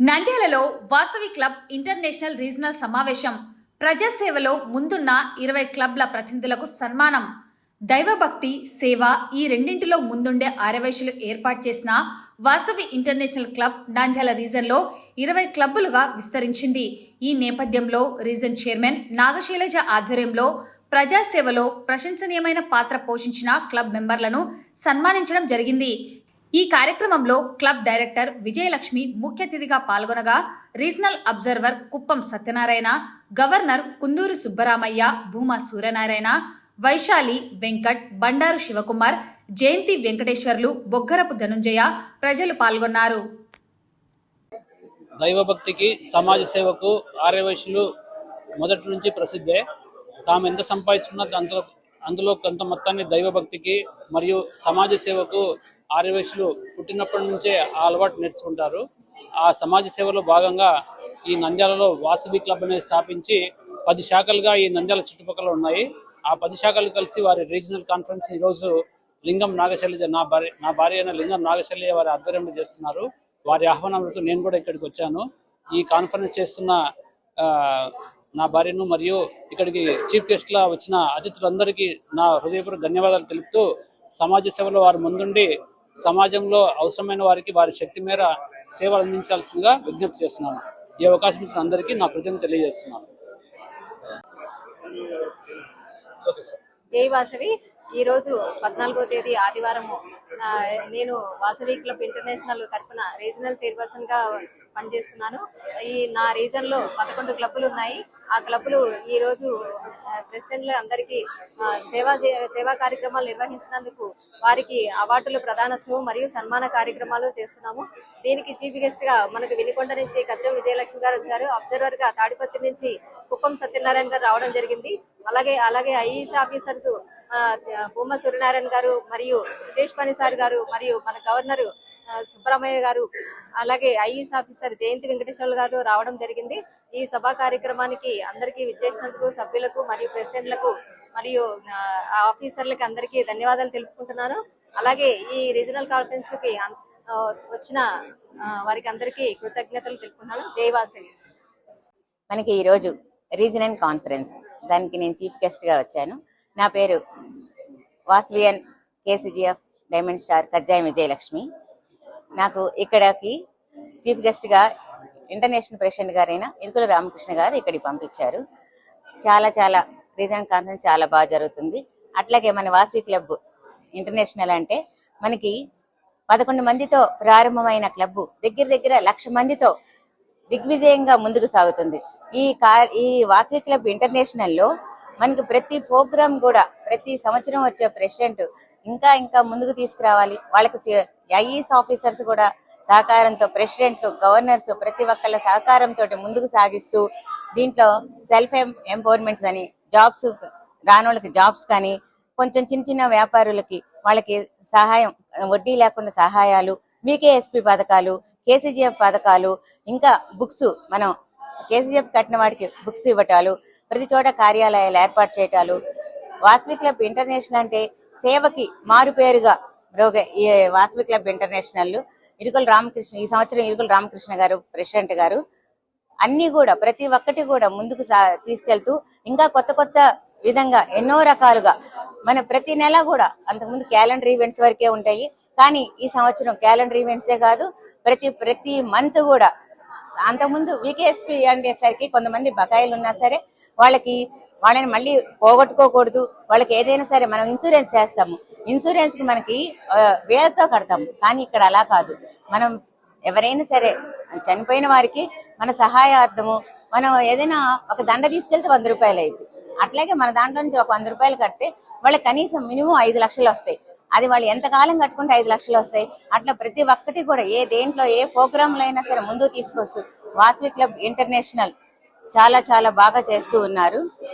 నంద్యాలలో Vasavi club international regional సమావేశం. ప్రజాసేవలో ముందున్న ఇరవై క్లబ్ల ప్రతినిధులకు సన్మానం. దైవభక్తి సేవ ఈ రెండింటిలో ముందుండే ఆరవేశులు ఏర్పాటు చేసిన వాసవి ఇంటర్నేషనల్ క్లబ్ నంద్యాల రీజన్లో ఇరవై క్లబ్బులుగా విస్తరించింది. ఈ నేపథ్యంలో రీజన్ చైర్మన్ నాగశైలజ ఆధ్వర్యంలో ప్రజాసేవలో ప్రశంసనీయమైన పాత్ర పోషించిన క్లబ్ మెంబర్లను సన్మానించడం జరిగింది. ఈ కార్యక్రమంలో క్లబ్ డైరెక్టర్ విజయలక్ష్మి ముఖ్య అతిథిగా పాల్గొనగా regional observer Kuppam Satyanarayana governor Kunduru Subbaramaiah Bhuma Suryanarayana Vaishali Venkat Bandaru Shivakumar Jayanthi Venkateswarlu Boggarapu Dhananjaya ప్రజలు పాల్గొన్నారు. దైవభక్తికి సమాజ సేవకు ఆర్యవైశ్యులు మొదటి నుంచి ప్రసిద్ధే. తాము ఎంత సంపాదించుకున్నా అందులో అందులో కొంత మొత్తాన్ని దైవభక్తికి మరియు సమాజ సేవకు ఆర్యవేశులు పుట్టినప్పటి నుంచే ఆ అలవాటు నేర్చుకుంటారు. ఆ సమాజ సేవలో భాగంగా ఈ నంద్యాలలో వాసవి క్లబ్ అనేది స్థాపించి పది శాఖలుగా ఈ నంద్యాల చుట్టుపక్కల ఉన్నాయి. ఆ పది శాఖలు కలిసి వారి రీజనల్ కాన్ఫరెన్స్ ఈరోజు లింగం నాగశైలజ నా భార్య నా భార్య అయిన లింగం నాగశైలజ వారి ఆధ్వర్యంలో చేస్తున్నారు. వారి ఆహ్వానం నేను కూడా ఇక్కడికి వచ్చాను. ఈ కాన్ఫరెన్స్ చేస్తున్న ఆ, నా భార్యను మరియు ఇక్కడికి చీఫ్ గెస్ట్ లా వచ్చిన అతిథులందరికీ నా హృదయపూర్వక ధన్యవాదాలు తెలుపుతూ సమాజ సేవలో వారు ముందుండి సమాజంలో అవసరమైన వారికి వారి శక్తి మేర సేవలు అందించాల్సిందిగా విజ్ఞప్తి చేస్తున్నాను. ఈ అవకాశం ఇచ్చిన అందరికీ నా కృతజ్ఞత తెలియజేస్తున్నాను. జై వాసవి. ఈ రోజు పద్నాలుగో తేదీ ఆదివారము నేను వాసవి క్లబ్ ఇంటర్నేషనల్ తరఫున రీజనల్ చైర్పర్సన్గా పనిచేస్తున్నాను. ఈ నా రీజన్లో పదకొండు క్లబ్బులు ఉన్నాయి. ఆ క్లబ్బులు ఈ రోజు ప్రెసిడెంట్లు అందరికీ సేవా సేవా కార్యక్రమాలు నిర్వహించినందుకు వారికి అవార్డులు ప్రధానోత్సవం మరియు సన్మాన కార్యక్రమాలు చేస్తున్నాము. దీనికి చీఫ్ గెస్ట్గా మనకు వినికొండ నుంచి కజ్జం విజయలక్ష్మి గారు వచ్చారు. అబ్జర్వర్గా తాడిపత్రి నుంచి కుప్పం సత్యనారాయణ గారు రావడం జరిగింది. అలాగే అలాగే ఐఏఎస్ ఆఫీసర్స్ ఆ, భూమ సూర్యనారాయణ గారు మరియు సురేష్ పనిసారి గారు మరియు మన గవర్నర్ సుబ్రహ్మయ్య గారు అలాగే ఐఏఎస్ ఆఫీసర్ జయంతి వెంకటేశ్వర గారు రావడం జరిగింది. ఈ సభా కార్యక్రమానికి అందరికీ విచ్చేసినందుకు సభ్యులకు మరియు ప్రెసిడెంట్లకు మరియు ఆఫీసర్లకి అందరికీ ధన్యవాదాలు తెలుపుకుంటున్నాను. అలాగే ఈ రీజనల్ కాన్ఫరెన్స్కి వచ్చిన వారికి అందరికీ కృతజ్ఞతలు తెలుపుకున్నాను జై మనకి ఈరోజు రీజనల్ కాన్ఫరెన్స్. దానికి నేను చీఫ్ గెస్ట్గా వచ్చాను. నా పేరు Vasavian KCGF diamond star Kajjayi Vijayalakshmi. నాకు ఇక్కడకి చీఫ్ గెస్ట్గా ఇంటర్నేషనల్ ప్రెసిడెంట్ గారైన ఇరుకుల రామకృష్ణ గారు ఇక్కడికి పంపించారు. చాలా చాలా రీజనల్ కాన్ఫరెన్స్ చాలా బాగా జరుగుతుంది. అట్లాగే మన వాసవి క్లబ్ ఇంటర్నేషనల్ అంటే మనకి పదకొండు మందితో ప్రారంభమైన క్లబ్ దగ్గర దగ్గర లక్ష మందితో దిగ్విజయంగా ముందుకు సాగుతుంది. ఈ కార్ ఈ వాసవి క్లబ్ ఇంటర్నేషనల్లో మనకి ప్రతి ప్రోగ్రామ్ కూడా ప్రతి సంవత్సరం వచ్చే ప్రెసిడెంట్ ఇంకా ఇంకా ముందుకు తీసుకురావాలి. వాళ్ళకు ఐఈఎస్ ఆఫీసర్స్ కూడా సహకారంతో ప్రెసిడెంట్లు గవర్నర్స్ ప్రతి ఒక్కళ్ళ సహకారంతో ముందుకు సాగిస్తూ దీంట్లో సెల్ఫ్ ఎంపవర్మెంట్స్ అని జాబ్స్ రానోళ్ళకి జాబ్స్ కానీ కొంచెం చిన్న చిన్న వ్యాపారులకి వాళ్ళకి సహాయం వడ్డీ లేకుండా సహాయాలు మీకేఎస్పి పథకాలు కేసీజీఎఫ్ పథకాలు ఇంకా బుక్స్ మనం కేసీఎఫ్ కట్టిన వాడికి బుక్స్ ఇవ్వటాలు ప్రతి చోట కార్యాలయాలు ఏర్పాటు చేయటాలు. వాసవి క్లబ్ ఇంటర్నేషనల్ అంటే సేవకి మారు పేరుగా ఈ వాసవి క్లబ్ ఇంటర్నేషనల్ ఇరుకుల రామకృష్ణ ఈ సంవత్సరం ఇరుకుల రామకృష్ణ గారు ప్రెసిడెంట్ గారు. అన్ని కూడా ప్రతి ఒక్కటి కూడా ముందుకు సా- తీసుకెళ్తూ ఇంకా కొత్త కొత్త విధంగా ఎన్నో రకాలుగా మన ప్రతి నెల కూడా అంతకుముందు క్యాలెండర్ ఈవెంట్స్ వరకే ఉంటాయి. కానీ ఈ సంవత్సరం క్యాలెండర్ ఈవెంట్సే కాదు ప్రతి ప్రతి మంత్ కూడా అంతకుముందు వికేఎస్పి అండేసరికి కొంతమంది బకాయిలు ఉన్నా సరే వాళ్ళకి వాళ్ళని మళ్ళీ పోగొట్టుకోకూడదు. వాళ్ళకి ఏదైనా సరే మనం ఇన్సూరెన్స్ చేస్తాము. ఇన్సూరెన్స్కి మనకి వేలతో కడతాము. కానీ ఇక్కడ అలా కాదు. మనం ఎవరైనా సరే చనిపోయిన వారికి మన సహాయార్థము మనం ఏదైనా ఒక దండ తీసుకెళ్తే వంద రూపాయలు అయింది అట్లాగే మన దాంట్లో నుంచి ఒక వంద రూపాయలు కడితే వాళ్ళకి కనీసం మినిమం ఐదు లక్షలు వస్తాయి. అది వాళ్ళు ఎంతకాలం కట్టుకుంటే ఐదు లక్షలు వస్తాయి. అట్లా ప్రతి ఒక్కటి కూడా ఏ దేంట్లో ఏ ప్రోగ్రాంలో అయినా సరే ముందుకు తీసుకొస్తూ వాసవి క్లబ్ ఇంటర్నేషనల్ చాలా చాలా బాగా చేస్తూ ఉన్నారు.